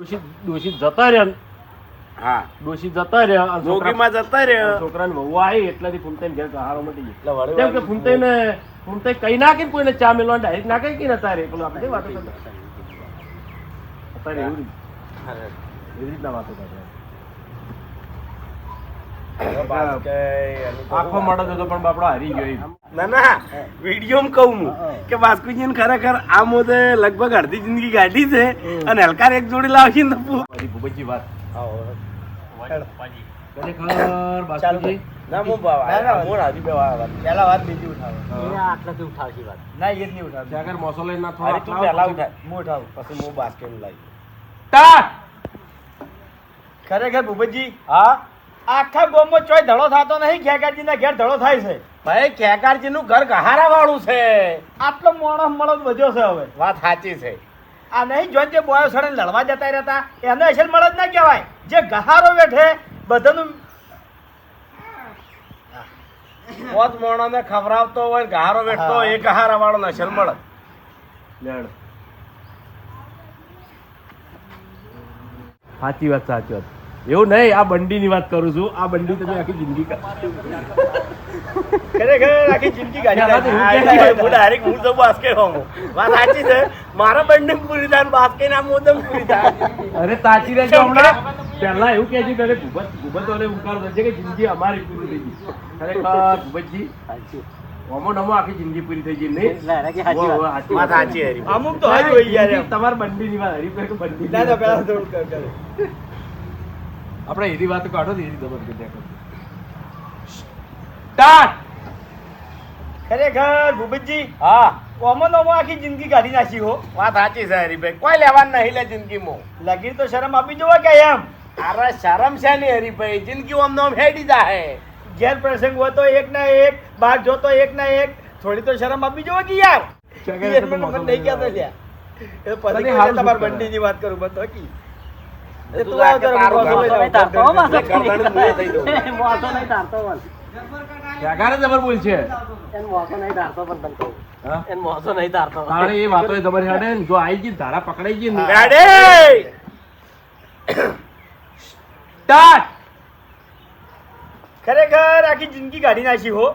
દોષિત દોષિત જતા રહ્યા હા દોષિત જતા રહ્યા અને છોકરા- જોગીમાં જતા રહ્યા છોકરાને વહુ આવી એટલાથી ફૂમતાઈને ઘેર સહારો મટી ગયો. એટલે વળી કેમ કે ફૂમતાઈને ફૂમતાઈ કઈ નાખે ને કોઈને ચા મેલવા ડાયરેક્ટ નાખે કે નતા રે પેલું આપણે કઈ વાતો કરતા એવી રીત- એવી રીતના વાતો કરતા આખો મોડો હતો પણ બાપડો હારી ગયો ના ના વિડીયોમાં કહું હું કે બાસ્કુજીને ખરેખર આ મોદે લગભગ અડધી જિંદગી કાઢી છે અને હલકાર એક જોડી લાવશે ને ભૂપતજી વાત. ખરેખર ભૂપતજી હા? આખા ગામમાં ચોય ધડો થતો નહીં ખેગારજીના ઘેર ધડો થાય છે. ભાઈ કેકારજી નું ઘર ગહારા વાળું છે. આટલો મોણસ મળદ વધ્યો છે હવે. વાત સાચી છે. આ નહીં જોઈને જે બોયો સડે લડવા જતા રહેતા એને અસલ મળદ ના કહેવાય. જે ગહારો બેઠે બધાનું પોત મોણો ને ખવડાવતો હોય ગહારો બેઠતો એ ગહારા વાળો ને નશલ મળે. સાચી વાત સાચી વાત. એવું નહીં આ બંડીની વાત કરું છું. આ બંડી તમે આખી જિંદગી ખરેખર આખી જિંદગી ના, ના, હા, તો વાત સાચી છે. મારા પૂરી થાય ને ના મોદમ પૂરી થાય. અરે તાચી રહેજો હમણાં. પહેલા એવું કહે છે કે અરે ભૂપત ભૂપત ઉકાર થશે કે જિંદગી અમારી પૂરી થઈ ગઈ. ખરેખર ભૂપતજી ઓમો નમો આખી જિંદગી પૂરી થઈ ગઈ નહીં? હરી. અમુક તો હારી. તમારે વાત કે ના ના વાત. પેલા થોડું કર કરે. આપણે એની વાત કાઢો ને એની દબર કરી નાખો. સ્ટાર્ટ ખરેખર ભૂપતજી હા. ઓમો આખી જિંદગી કાઢી નાખી હો. વાત સાચી છે હરીભાઈ. કોઈ લેવાનું નહીં લે જિંદગીમાં. લગીર તો શરમ આપી જોવા કે એમ? અરે શરમ છે ને હરીભાઈ. જિંદગી ઓમ નોમ હેડી જાહે. ઘેર પ્રસંગ હોય તો એક ના એક બહાર જોતો એક ના એક. થોડી તો શરમ આપી જોવા કે યાર? નહીં યાર, તો લ્યા. એ પછી તમારી કરે? બંડીની વાત કરું બધો કી. એ મોસો એ જબર બોલ છે. હા? તારે એ વાતો એ તમારી હાડે જો આઈ ગઈ ધારા પકડાઈ ગઈ ને. Ready? સ્ટાર્ટ ખરેખર આખી જિંદગી કાઢી નાખી હો.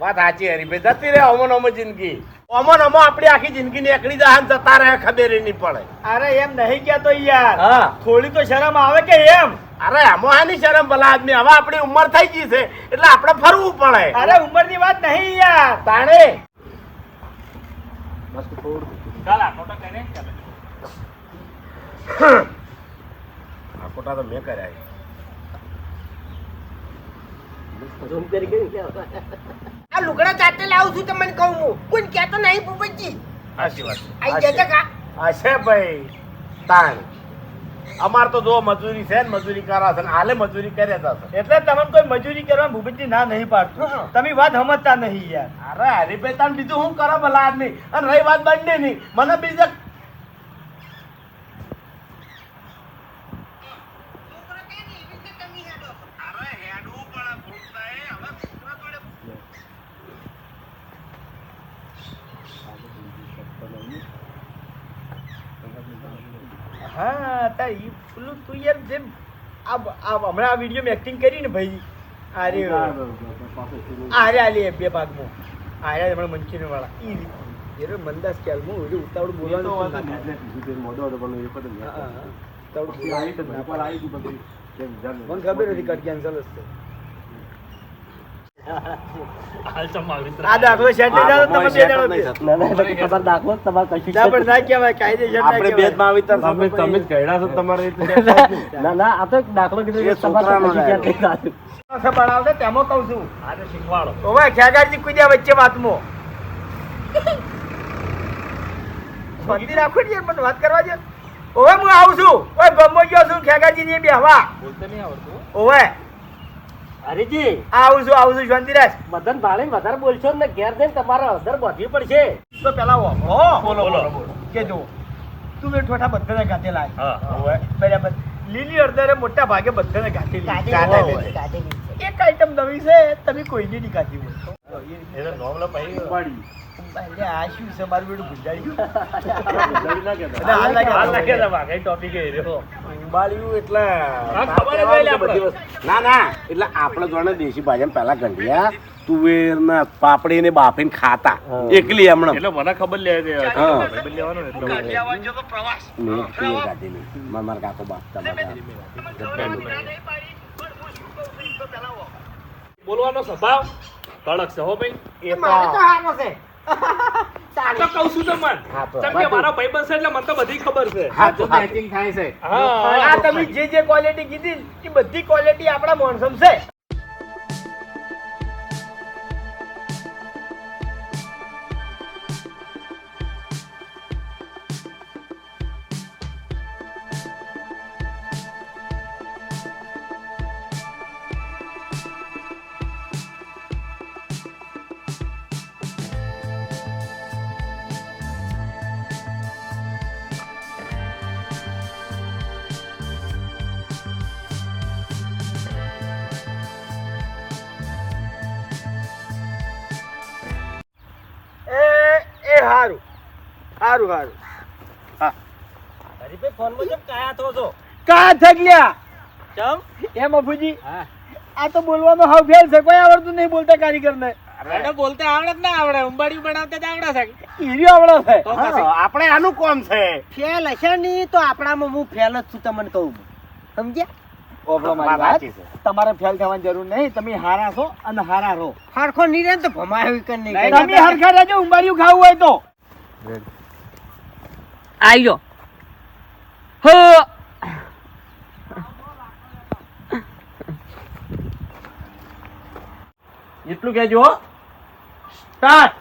વાત સાચી હરીભાઈ. જતી રહે અમો નમો જિંદગી. અમો નમો આપણી આખી જિંદગી નીકળી જાય ને જતા રહે ખબર નહીં પડે. અરે એમ નહીં કહેતો યાર. હા. થોડી તો શરમ આવે કે એમ? અરે આમો આની શરમ ભલા આદમી. હવે આપણી ઉંમર થઈ ગઈ છે એટલે આપણે ફરવું પડે. અરે ઉંમરની વાત નહીં યાર. તાણે. બસ થોડું આ ખોટા તો મેં કર્યા છે. આ લુગડા જાતે લાવું છું તમને કહું હું. કોઈ કહેતો નહીં ભૂપતજી. સાચી વાત. આઈ જજે કા આ. ભાઈ તાણ. અમાર તો જો મજૂરી છે ને મજૂરી કરા છે ને હાલે મજૂરી કરે છે. એટલે તમને કોઈ મજૂરી કરવા ભૂપતજી ના નહીં પાડતું. તમે વાત સમજતા નહીં યાર. અરે હરીભાઈ તાન બીજું હું કરો ભલા આદમી? અને રહી વાત બંને નહીં. મને બીજા હા તા ઈ પેલું તું યાર જેમ આ આ હમણાં આ વીડિયો એક્ટિંગ કરી ને ભાઈ અરે આરે આલી બે ભાગમાં આરે હમણાં મંચુરિયન વાળા ઈ એરો મંદાસ ખ્યાલમાં ઓલું ઉતાવળ બોલવાનું પણ ના થાય. હા, હા, હા. ઉતાવળ ના પાડે. મને ખબર હતી કટ કેન્સલ હશે આ દાખલો સેટ થઈ જાય તમે બે જણો બે. ના પણ ના કહેવાય કાયદેસર ના આપણે કહેવાય. માં આવી તરફ તમે તમે જ ગયડા છો તમારે એ છોકરાનો ડાયલોગ. તેમાં કહું છું. આજે શીખવાડો. ઓવે ખ્યાગારજી કુદ્યા વચ્ચે વાતમો? રાખો ને મને વાત કરવા દે ઓવે હું આવું છું. ઓય ગમો ગયો છું ખ્યાગારજી ની બેહવા ઓવે હરીજી આવું છું આવું છું શાંતિ રાખ મદન ભાળી વધારે બોલશો ને ઘેર જઈને તમારે અધર બોધવી પડશે. તો પેલા વાપરો બોલો બોલો કે જો તું બે ઠોઠા બધાને ગાતે લાય. હવે બરાબર લીલી અડધરે મોટા ભાગે બધાને ગાતે લાય. એક આઈટમ નવી છે તમે કોઈને નહીં ગાતી હોય. આ શું છે? મારું બેટું ના આપણે. ના એટલે જોડે દેશી ભાષામાં પહેલા ગંઢિયા તુવેર ના પાપડી ને બાફી ખાતા એકલી હમણાં એટલે મને ખબર લે લેવાનો ને મેં મારા કાકો બાફતા બધા. બોલવાનો સ્વભાવ કડક છે હો ભાઈ. એ મારે તો તો હારો છે. તો કહું છું કેમ કે મારા ભાઈબંધ છે એટલે મને તો બધી ખબર છે. હા તો હા. હા આ તમે જે જે ક્વોલિટી કીધી એ બધી ક્વોલિટી આપણા મોનસમ છે. સારું સારું હરીભાઈ ફોનમાં કેમ કાયા થો છો? હા આ તો બોલવાનો હાવ ફેલ છે. કોઈ આવડતું નહીં બોલતા કારીગર ને બોલતા આવડે જ ના આવડે? ઉંબાડી બનાવતા જ આવડે છે. હીર્યો આવડો છે. તો પછી? હા, આપણે આનું કોમ છે. ફેલ હશે નહીં તો આપણામાં હું ફેલ જ છું તમને કહું. સમજ્યા? વાત. મારી વાત તમારે ફેલ થવાની જરૂર નહીં. તમે હારા છો અને હારા રહો. હારખો નહીં રહે તો ભમાયો કે નહીં તમે હરખા રહેજો ઉંબાડિયું ખાવું હોય તો. આયો. હો. એટલું કહેજો સ્ટાર્ટ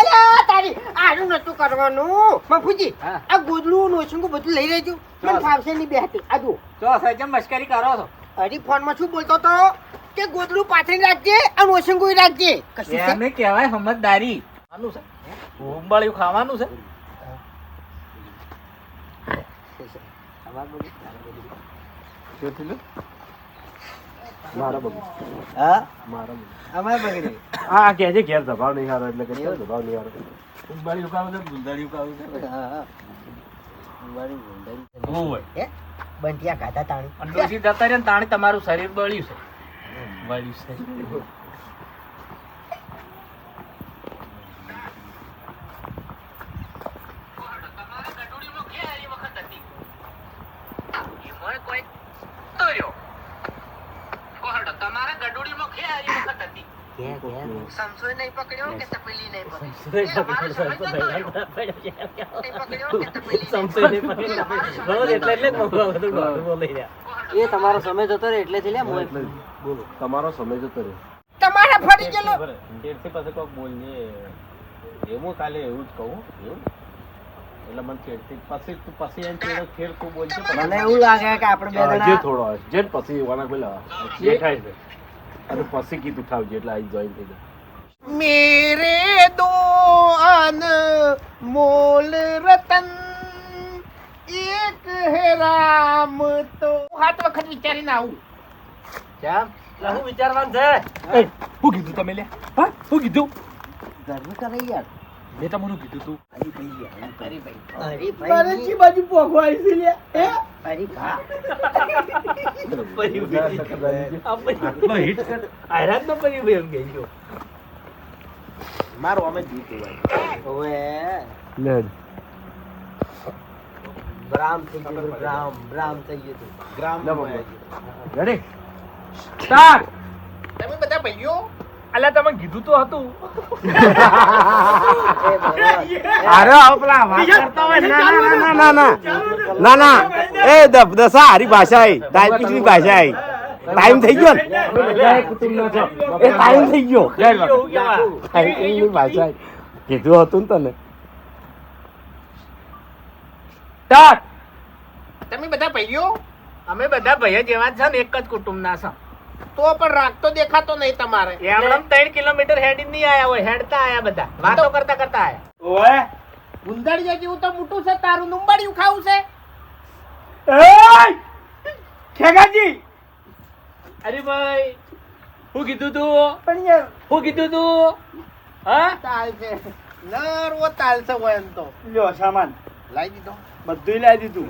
અલ્યા તારી આનું નતું કરવાનું મફુજી. આ ગોદલું નોશંગું બધું લઈ લેજો. મને ફાવશે નહીં બેહતી આ જુઓ. ચો સાહેબ મશ્કરી કરો છો? હરી ફોનમાં શું બોલતો તો કે ગોદલું પાથરી રાખજે અને ઓશંગુ રાખજે. કશું છે? કહેવાય સમજદારી. આનું છે. ઉંબાળિયું ખાવાનું છે. મારા બબુ હા? મારા અમારે બગડી હા કહેજે ઘેર દબાવ નહીં હારો એટલે કે કેમ દબાવ નહીં હારો. ઉંબાડી ઉકાળો છે ગુંદાડી ઉકાળો છે. હે બંટિયા ખાધા તાણી. અને ડોશી જતા રહ્યા ને તાણે તમારું શરીર બળ્યું છે. બળ્યું છે. સમસોય નહીં પકડ્યો કે તપેલી નહીં પકડી એ તમારો સમય જતો રહે એટલે થી લે બોલો. તમારો સમય જતો રહ્યો તમારા ફરી ગયેલો. પાસે કોક બોલજે એવું કાલે એવું જ કહું. એવું? એટલે મને પછી તું પછી એમ ચેડો ફેર તું બોલજે. મને એવું લાગે કે આપણે બે જણા જે થોડો જે પછી વાના દેખાય છે. અને પછી ગીત ઉઠાવજે એટલે આઈ જોઈન થઈ જાય મેરે દો અન મોલ રતન એક હે રામ તો. હાથ વખત વિચારીને આવું. કેમ? લહુ વિચારવાનું છે. એ હું કીધું તમે લે. હા હું કીધું. ગર્વ કરે યાર. મેં તમને કીધું તું. અરે મારે ભાઈ ચી બાજુ પોખો આવી છે લે હે? મારો અમે જીતું ભાઈ ઓએ લે થઈ ગયું બ્રામ બ્રામ થઈ ગયું ગ્રામ રેડી સ્ટાર્ટ તમે બધા ભાઈઓ અલ્યા તમે કીધું તો હતું. અરે આવો પેલા વાત કરતા હોય. ના ના ના ના ના ના ના એ દસા હારી ભાષા આઈ. ટાઈપિંગની ભાષા આઈ. ટાઈમ થઈ ગયો ને? એ ટાઈમ થઈ ગયો. ટાઈપિંગની ભાષા કીધું હતું ને તને. તમે બધા ભાઈઓ? અમે બધા ભાઈઓ જેવા જ છે ને એક જ કુટુંબના છે. તો પણ રાખતો દેખાતો નહીં તમારે. એમણે ત્રણ કિલોમીટર હેડી નહીં આયા હોય હેડતા આયા બધા. વાતો કરતા કરતા આયા. ઓય ઉંદરડિયા જેવું તો મોટું છે તારું નુંબડિયું ખાવું છે. ખેગાજી અરે ભાઈ હું કીધું તું? પણ યાર હું કીધું તું? હા? તાલ છે. નરવો તાલ છે હોય એમ તો. લ્યો સામાન. લાવી દીધો. બધું લાવી દીધું.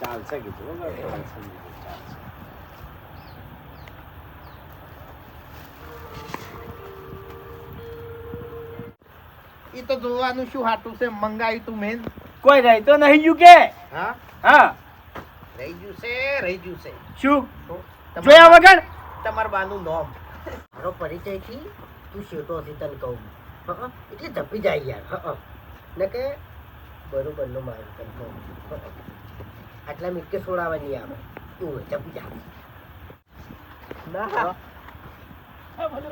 ચાલશે કીધું, ચાલશે. એ તો જોવાનું શું હાટું છે મંગાવ્યું તું મેન કોઈ રહી તો નહીં ગયું કે? હા? હા. રહી ગયું છે રહી ગયું છે. શું? જોયા વગર? તમાર બાનું નોમ. મારો પરિચયથી તું શેઠો હતી તને કહું. એટલે ધપી જાય યાર. હં. ને કે બરોબર નો મારું તને કહું. આટલા મિટકે છોડાવવા નહીં આવે એવું ધપી જા ના.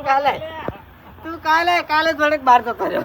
કાલે. તું કાલે કાલે થોડેક બહાર જતો રહ્યો.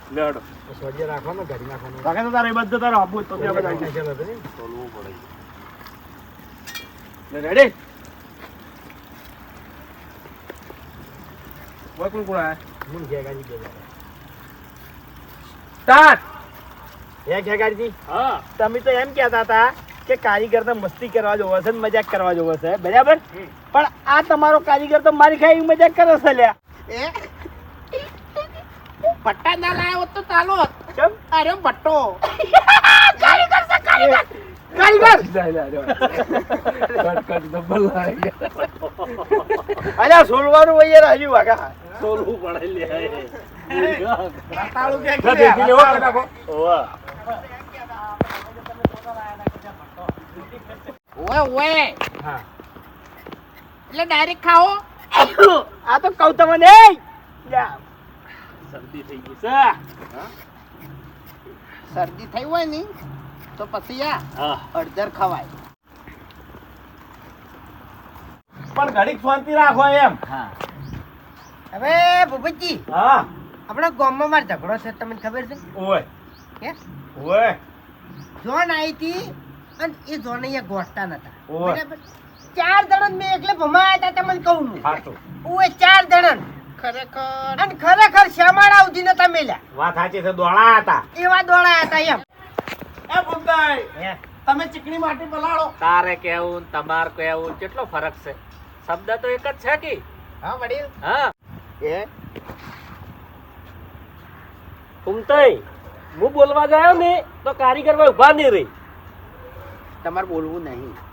લેડો. રાખવાનો ઘડી નાખવાનો. રાખે તો તારે બધું તારે આપવું તો ત્યાં બધા આવી તમે તો એમ કહેતા હતા કે કારીગર તો મસ્તી કરવા જોવો છે ને મજાક કરવા જોવો છે બરાબર? પણ આ તમારો કારીગર તો મારી ખાઈ મજાક કરે છે લ્યા. પટ્ટા ના લાયો તો ચાલો કેમ? અરે બટ્ટો. કારીગર છે કારીગર એટલે ડાયરેક્ટ ખાઓ. આ તો કહું તમને શરદી થઈ ગઈ છે. શરદી થઈ હોય ને તો પછી આ અડધર ખવાય. પણ ઘડીક શાંતિ રાખો એમ. હવે ભૂપતજી હા. આપણા ગામમાં માર ઝઘડો છે તમને ખબર છે? ઓય. કે ઓય. જોન આવી હતી અને એ જોન અહીંયા ગોઠતા નતા. બરાબર? ચાર જણ મેં એકલે ભમાયા હતા તમને કહું હું. હાચું ચાર જણ. ખરેખર. અને ખરેખર શ્યામાળા સુધી નતા મેલ્યા. વાત સાચી છે દોડા હતા. એવા દોડાયા હતા એમ. એ ભૂમતાઈ તમે ચીકણી માટી પલાળો. તારે કેવું તમાર કેવું કેટલો ફરક છે? શબ્દ તો એક જ છે કે? હા વડીલ. હા. એ? ઉમતાઈ હું બોલવા ગયો ને તો કારીગર ભાઈ ઊભા નહીં રહી. તમારે બોલવું નહીં.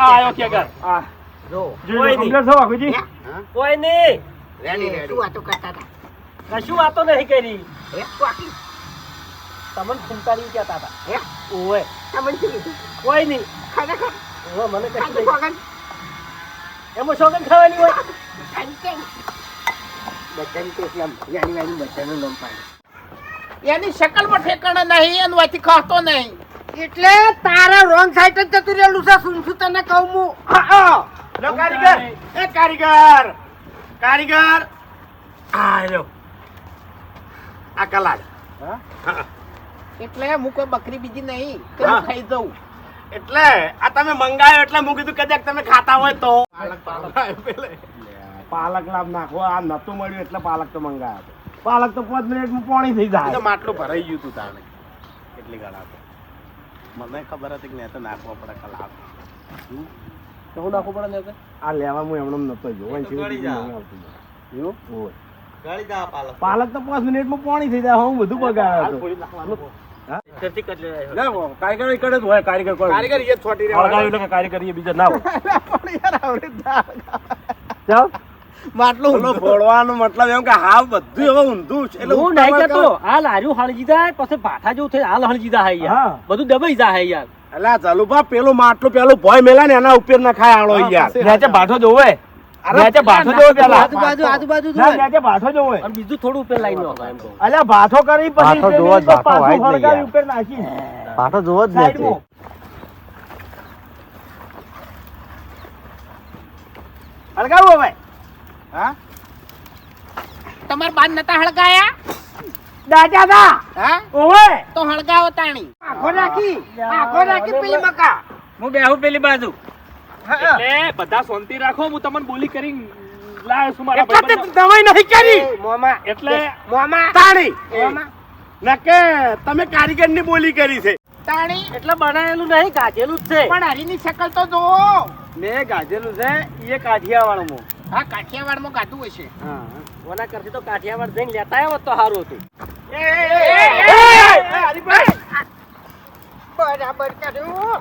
આ આયો કે ઘર? આ જો. જોઈ કમ્પ્લીટ છો વાઘુજી કોઈ નહીં. Ready ready. શું વાતો કરતા હતા? કશું વાતો નહીં કરી. હે? તું તમને ફૂમતારી કહેતા હતા. હે? ઓય તમને શું કીધું? કોઈ નહીં. ખરેખર? ઓય, મને કશું નહીં. એમાં શોખન ખાવાની હોય. બધાની તો નામ યાની યાની બધાનું નામ પાડે. એની શકલમાં ઠેકાણા નહીં અને વાથી ખાતો નહીં. એટલે તારા રોંગ સાઈડ જ જતું રહેલું છે શું શું તને કહું હું? લો કારીગર. એ કારીગર. કારીગર. આ લો આ કલાડ એટલે હું કોઈ બકરી બીજી નહીં કે હું. ખાઈ દઉં એટલે આ તમે મંગાયો એટલે હું કીધું કદાચ તમે ખાતા હોય તો. પાલક લાભ નાખો આ નતું મળ્યું એટલે પાલક તો મંગાયો. પાલક તો પાંચ મિનિટમાં પાણી થઈ જાય. માટલું ભરાઈ ગયું તું તારે કેટલી ગાળા તો મને ખબર હતી કે નહીં તો નાખવા પડે કલાક. શું? નાખવું પડે ને આ લેવા હું એમણે નતો જોયો. એવું? હોય. ગાળી પાલક. પાલક તો પાંચ મિનિટમાં પાણી થઈ જાય. હું બધું ના, કારીગર બીજા ના માટલું પેલો ફોડવાનો મતલબ એમ કે હાવ બધું હવે ઊંધું છે. એટલે હું નહીં કહેતો હાલ હાર્યું હળજી જાય પછી ભાઠા જેવું થઈ હાલ હળજી જાય યાર બધું દબાઈ જાય યાર. અલા ચાલુભા પેલું માટલું પેલું ભોય મેલા ને એના ઉપર ના ખાય આળો યાર. નેચે બાઠો જોવે. નેચે બાઠો જોવે પેલા. આજુબાજુ આજુબાજુ ના નેચે બાઠો જોવે. અને બીજું થોડું ઉપર લાઈન નો એમ અલ્યા ભાઠો કરી પછી ભાઠો જોવો જ, તો ભાઠો પાછું હોય જ નહીં ઉપર નાખી. પાટો જોવો જ સાઈડમાં. હળગાવું હવે. હા? તમાર બાન નતા હળગાયા? દાદા દા હા? ઓવે! તો હળગાવો તાણી. આખો રાખી આખો રાખી પેલી મકા. હું બેહું પેલી બાજુ. એટલે બધા શાંતિ રાખો હું તમને બોલી કરી લાવ્યો છું મારા એટલે તે નહીં કરી. મોમા એટલે મોમા તાણી. મોમા નકે તમે કારીગરની બોલી કરી છે. તાણી. એટલે બનાવેલું નહીં ગાજેલું જ છે. પણ હરીની શકલ તો જોવો મેં ગાજેલું છે એ કાઠિયાવાડમાં હા કાઠિયાવાડમાં કાઢું હશે ઓના કરતી તો કાઠિયાવાડ જઈને લેતા આવ્યો તો સારું હતું બરાબર કર્યું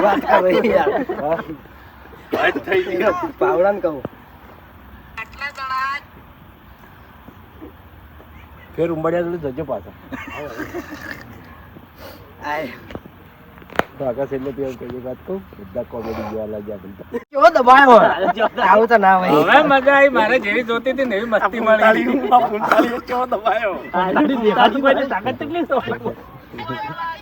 વાત કરો કહું ફેર ઉંબાડિયા જોડે જજો પાછા કાકા એટલે પેલું પેલી વાત કહું બધા કોમેડી જોવા લાગ્યા બધા કેવો દબાયો આવું તો ના હોય. હવે મજા આવી મારે જેવી જોતી હતી ને એવી મસ્તી મળી. કેવો દબાયો તાકાત કેટલી?